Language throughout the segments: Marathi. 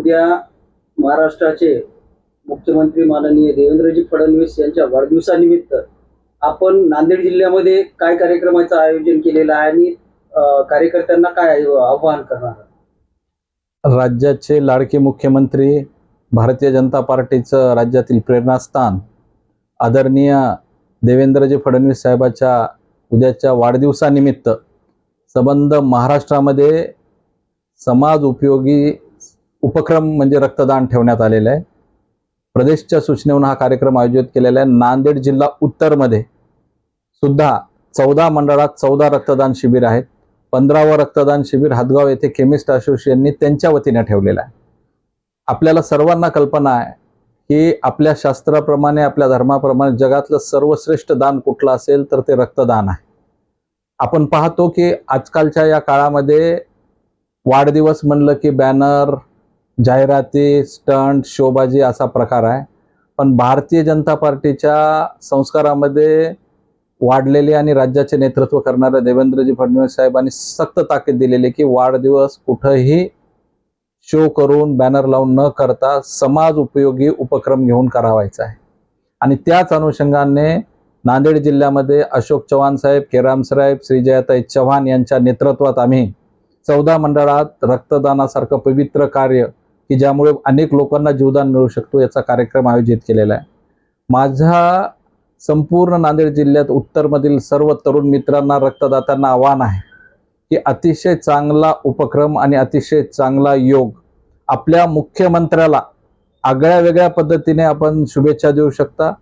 उद्या महाराष्ट्राचे मुख्यमंत्री माननीय देवेंद्रजी फडणवीस यांच्या वाढदिवसानिमित्त आपण नांदेड जिल्ह्यामध्ये काय कार्यक्रमाचं आयोजन केलेलं आहे आणि कार्यकर्त्यांना काय आव्हान करणार राज्याचे लाडके मुख्यमंत्री भारतीय जनता पार्टीचं राज्यातील प्रेरणास्थान आदरणीय देवेंद्रजी फडणवीस साहेबाच्या उद्याच्या वाढदिवसानिमित्त संबंध महाराष्ट्रामध्ये समाज उपयोगी उपक्रम म्हणजे रक्तदान ठेवण्यात आलेलं आहे. प्रदेशच्या सूचनेवरून हा कार्यक्रम आयोजित केलेला आहे. नांदेड जिल्हा उत्तरमध्ये सुद्धा चौदा मंडळात चौदा रक्तदान शिबिर आहेत. पंधरावं रक्तदान शिबिर हातगाव येथे केमिस्ट असोसिएशननी त्यांच्या वतीने ठेवलेलं आहे. आपल्याला सर्वांना कल्पना आहे की आपल्या शास्त्राप्रमाणे आपल्या धर्माप्रमाणे जगातलं सर्वश्रेष्ठ दान कुठलं असेल तर ते रक्तदान आहे. आपण पाहतो की आजकालच्या या काळामध्ये वाढदिवस म्हणलं की बॅनर जाहिराती स्टंट शोबाजी असा प्रकार आहे. पण भारतीय जनता पार्टीच्या संस्कारामध्ये वाढलेले आणि राज्याचे नेतृत्व करणाऱ्या देवेंद्रजी फडणवीस साहेबांनी सक्त ताकीद दिलेली की वाढदिवस कुठंही शो करून बॅनर लावून न करता समाज उपयोगी उपक्रम घेऊन करावायचा आहे. आणि त्याच अनुषंगाने नांदेड जिल्ह्यामध्ये अशोक चव्हाण साहेब केराम साहेब श्रीजयाताई चव्हाण यांच्या नेतृत्वात आम्ही चौदा मंडळात रक्तदानासारखं पवित्र कार्य की ज्यामुळे अनेक लोकांना जीवदान मिळू शकतो याचा कार्यक्रम आयोजित केलेला आहे. माझा संपूर्ण नांदेड जिल्ह्यात उत्तरमधील सर्व तरुण मित्रांना रक्तदात्यांना आव्हान आहे की अतिशय चांगला उपक्रम आणि अतिशय चांगला योग आपल्या मुख्यमंत्र्याला आगळ्या वेगळ्या पद्धतीने आपण शुभेच्छा देऊ शकता.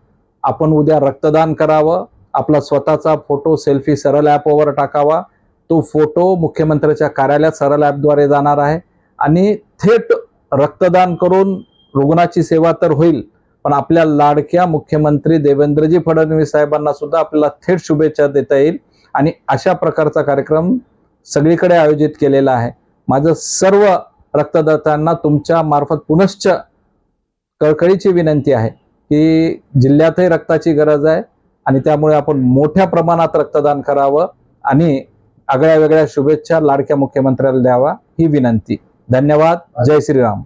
आपण उद्या रक्तदान करावं. आपला स्वतःचा फोटो सेल्फी सरळ ॲपवर टाकावा. तो फोटो मुख्यमंत्र्याच्या कार्यालयात सरळ ॲपद्वारे जाणार आहे. आणि थेट रक्तदान करून रुग्णाची सेवा तर होईल पण आपल्या लाडक्या मुख्यमंत्री देवेंद्रजी फडणवीस साहेबांना सुद्धा आपल्याला थेट शुभेच्छा देता येईल. आणि अशा प्रकारचा कार्यक्रम सगळीकडे आयोजित केलेला आहे. माझं सर्व रक्तदात्यांना तुमच्या मार्फत पुनश्च कळकळीची विनंती आहे की जिल्ह्यातही रक्ताची गरज आहे आणि त्यामुळे आपण मोठ्या प्रमाणात रक्तदान करावं आणि आगळ्या वेगळ्या शुभेच्छा लाडक्या मुख्यमंत्र्याला द्यावा ही विनंती. धन्यवाद. जय श्रीराम.